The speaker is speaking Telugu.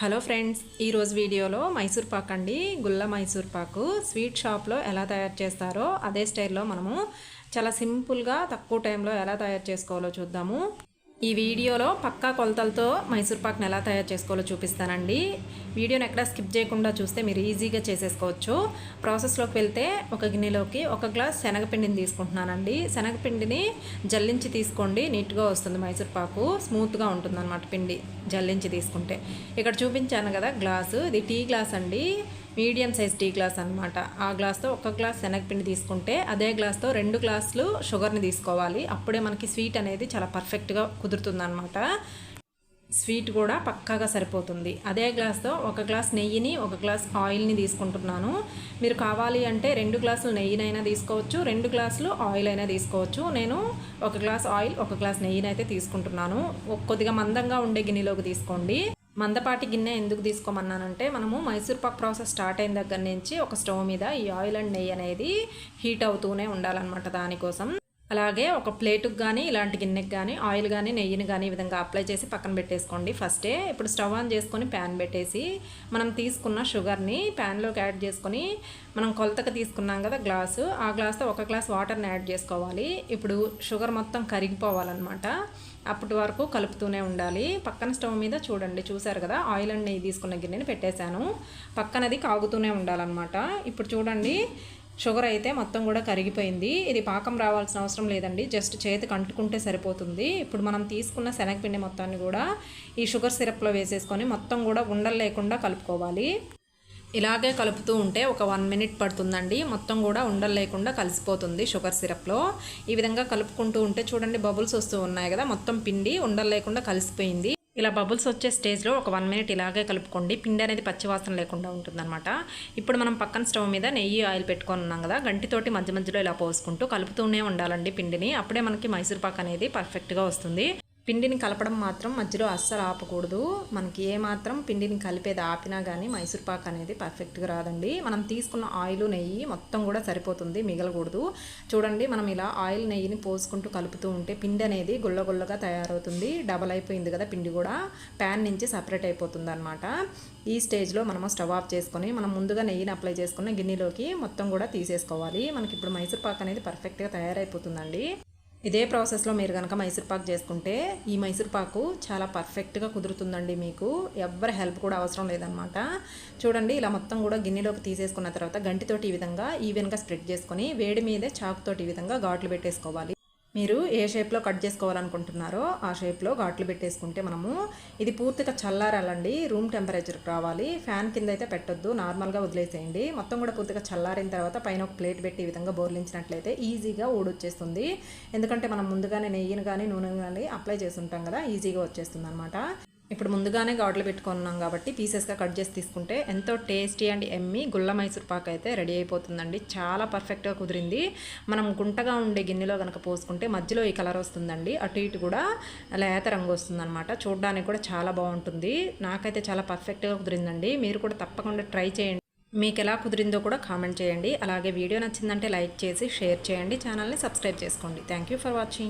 హలో ఫ్రెండ్స్ ఈరోజు వీడియోలో మైసూర్ పాక్ అండి. గుల్ల మైసూర్ పాకు స్వీట్ షాప్లో ఎలా తయారు చేస్తారో అదే స్టైల్లో మనము చాలా సింపుల్గా తక్కువ టైంలో ఎలా తయారు చేసుకోవాలో చూద్దాము. ఈ వీడియోలో పక్కా కొలతలతో మైసూర్ పాక్ని ఎలా తయారు చేసుకోవాలో చూపిస్తానండి. వీడియోని ఎక్కడ స్కిప్ చేయకుండా చూస్తే మీరు ఈజీగా చేసేసుకోవచ్చు. ప్రాసెస్లోకి వెళ్తే ఒక గిన్నెలోకి ఒక గ్లాస్ శనగపిండిని తీసుకుంటున్నానండి. శనగపిండిని జల్లించి తీసుకోండి. నీట్గా వస్తుంది మైసూర్ పాకు. స్మూత్గా ఉంటుంది అనమాట పిండి జల్లించి తీసుకుంటే. ఇక్కడ చూపించాను కదా గ్లాసు. ఇది టీ గ్లాస్ అండి. మీడియం సైజ్ టీ గ్లాస్ అనమాట ఆ గ్లాస్తో ఒక గ్లాస్ శనగపిండి తీసుకుంటే అదే గ్లాస్తో రెండు గ్లాసులు షుగర్ని తీసుకోవాలి. అప్పుడే మనకి స్వీట్ అనేది చాలా పర్ఫెక్ట్గా కుదురుతుందనమాట స్వీట్ కూడా పక్కాగా సరిపోతుంది. అదే గ్లాస్తో ఒక గ్లాస్ నెయ్యిని ఒక గ్లాస్ ఆయిల్ని తీసుకుంటున్నాను. మీరు కావాలి అంటే రెండు గ్లాసులు నెయ్యినైనా తీసుకోవచ్చు రెండు గ్లాసులు ఆయిల్ అయినా తీసుకోవచ్చు. నేను ఒక గ్లాస్ ఆయిల్ ఒక గ్లాస్ నెయ్యిని అయితే తీసుకుంటున్నాను. కొద్దిగా మందంగా ఉండే గిన్నెలోకి తీసుకోండి. మందపాటి గిన్నె ఎందుకు తీసుకోమన్నానంటే మనము మైసూర్ పాక్ ప్రాసెస్ స్టార్ట్ అయిన దగ్గర నుంచి ఒక స్టవ్ మీద ఈ ఆయిల్ అండ్ నెయ్యి అనేది హీట్ అవుతూనే ఉండాలన్నమాట దానికోసం. అలాగే ఒక ప్లేటుకు కానీ ఇలాంటి గిన్నెకి కానీ ఆయిల్ కానీ నెయ్యిని కానీ ఈ విధంగా అప్లై చేసి పక్కన పెట్టేసుకోండి. ఫస్టే ఇప్పుడు స్టవ్ ఆన్ చేసుకొని ప్యాన్ పెట్టేసి మనం తీసుకున్న షుగర్ని ప్యాన్లోకి యాడ్ చేసుకొని మనం కొలతకు తీసుకున్నాం కదా గ్లాసు ఆ గ్లాస్తో ఒక గ్లాస్ వాటర్ని యాడ్ చేసుకోవాలి. ఇప్పుడు షుగర్ మొత్తం కరిగిపోవాలన్నమాట. అప్పటి వరకు కలుపుతూనే ఉండాలి. పక్కన స్టవ్ మీద చూడండి చూసారు కదా ఆయిల్ అండ్ నెయ్యి తీసుకున్న గిన్నెని పెట్టేశాను. పక్కనది కాగుతూనే ఉండాలన్నమాట. ఇప్పుడు చూడండి షుగర్ అయితే మొత్తం కూడా కరిగిపోయింది. ఇది పాకం రావాల్సిన అవసరం లేదండి. జస్ట్ చేతికి అంటుకుంటే సరిపోతుంది. ఇప్పుడు మనం తీసుకున్న శనగపిండి మొత్తాన్ని కూడా ఈ షుగర్ సిరప్లో వేసేసుకొని మొత్తం కూడా ఉండలు లేకుండా కలుపుకోవాలి. ఇలాగే కలుపుతూ ఉంటే ఒక వన్ మినిట్ పడుతుందండి. మొత్తం కూడా ఉండలు లేకుండా కలిసిపోతుంది షుగర్ సిరప్లో. ఈ విధంగా కలుపుకుంటూ ఉంటే చూడండి బబుల్స్ వస్తూ ఉన్నాయి కదా మొత్తం పిండి ఉండలు లేకుండా కలిసిపోయింది. ఇలా బబుల్స్ వచ్చే స్టేజ్లో ఒక వన్ మినిట్ ఇలాగే కలుపుకోండి. పిండి అనేది పచ్చివాసన లేకుండా ఉంటుందన్నమాట. ఇప్పుడు మనం పక్కన స్టవ్ మీద నెయ్యి ఆయిల్ పెట్టుకొని ఉన్నాం కదా గంటితోటి మధ్య మధ్యలో ఇలా పోసుకుంటూ కలుపుతూనే ఉండాలండి పిండిని. అప్పుడే మనకి మైసూర్ పాక్ అనేది పర్ఫెక్ట్గా వస్తుంది. పిండిని కలపడం మాత్రం మధ్యలో అస్సలు ఆపకూడదు. మనకి ఏ మాత్రం పిండిని కలిపేది ఆపినా కానీ మైసూర్ పాక్ అనేది పర్ఫెక్ట్గా రాదండి. మనం తీసుకున్న ఆయిల్ నెయ్యి మొత్తం కూడా సరిపోతుంది మిగలకూడదు. చూడండి మనం ఇలా ఆయిల్ నెయ్యిని పోసుకుంటూ కలుపుతూ ఉంటే పిండి అనేది గుల్లగుల్లగా తయారవుతుంది. డబల్ అయిపోయింది కదా పిండి కూడా. ప్యాన్ నుంచి సపరేట్ అయిపోతుంది అనమాట ఈ స్టేజ్లో మనము స్టవ్ ఆఫ్ చేసుకొని మనం ముందుగా నెయ్యిని అప్లై చేసుకున్న గిన్నెలోకి మొత్తం కూడా తీసేసుకోవాలి. మనకి ఇప్పుడు మైసూర్ పాక్ అనేది పర్ఫెక్ట్గా తయారైపోతుందండి. ఇదే ప్రాసెస్లో మీరు కనుక మైసూర్పాకు చేసుకుంటే ఈ మైసూర్పాకు చాలా పర్ఫెక్ట్గా కుదురుతుందండి మీకు. ఎవ్వరి హెల్ప్ కూడా అవసరం లేదనమాట చూడండి ఇలా మొత్తం కూడా గిన్నెలోకి తీసేసుకున్న తర్వాత గంటితోటి ఈ విధంగా ఈవెన్గా స్ప్రెడ్ చేసుకొని వేడి మీదే చాకుతోటి ఈ విధంగా ఘాట్లు పెట్టేసుకోవాలి. మీరు ఏ షేప్లో కట్ చేసుకోవాలనుకుంటున్నారో ఆ షేప్లో ఘాట్లు పెట్టేసుకుంటే మనము ఇది పూర్తిగా చల్లారాలండి. రూమ్ టెంపరేచర్కి రావాలి. ఫ్యాన్ కింద అయితే పెట్టొద్దు నార్మల్గా వదిలేసేయండి. మొత్తం కూడా పూర్తిగా చల్లారిన తర్వాత పైన ఒక ప్లేట్ పెట్టి ఈ విధంగా బోర్లించినట్లయితే ఈజీగా ఊడొచ్చేస్తుంది. ఎందుకంటే మనం ముందుగానే నెయ్యిని కానీ నూనె కానీ అప్లై చేసి ఉంటాం కదా ఈజీగా వచ్చేస్తుంది అనమాట ఇప్పుడు ముందుగానే గాడ్లు పెట్టుకున్నాం కాబట్టి పీసెస్గా కట్ చేసి తీసుకుంటే ఎంతో టేస్టీ అండ్ ఎమ్మి గుల్ల మైసూర్ పాక్ అయితే రెడీ అయిపోతుందండి. చాలా పర్ఫెక్ట్గా కుదిరింది. మనం గుంటగా ఉండే గిన్నెలో కనుక పోసుకుంటే మధ్యలో ఈ కలర్ వస్తుందండి. అటు ఇటు కూడా లేత రంగు వస్తుందన్నమాట. చూడడానికి కూడా చాలా బాగుంటుంది. నాకైతే చాలా పర్ఫెక్ట్గా కుదిరిందండి. మీరు కూడా తప్పకుండా ట్రై చేయండి. మీకు ఎలా కుదిరిందో కూడా కామెంట్ చేయండి. అలాగే వీడియో నచ్చిందంటే లైక్ చేసి షేర్ చేయండి. ఛానల్ని సబ్స్క్రైబ్ చేసుకోండి. Thank for watching.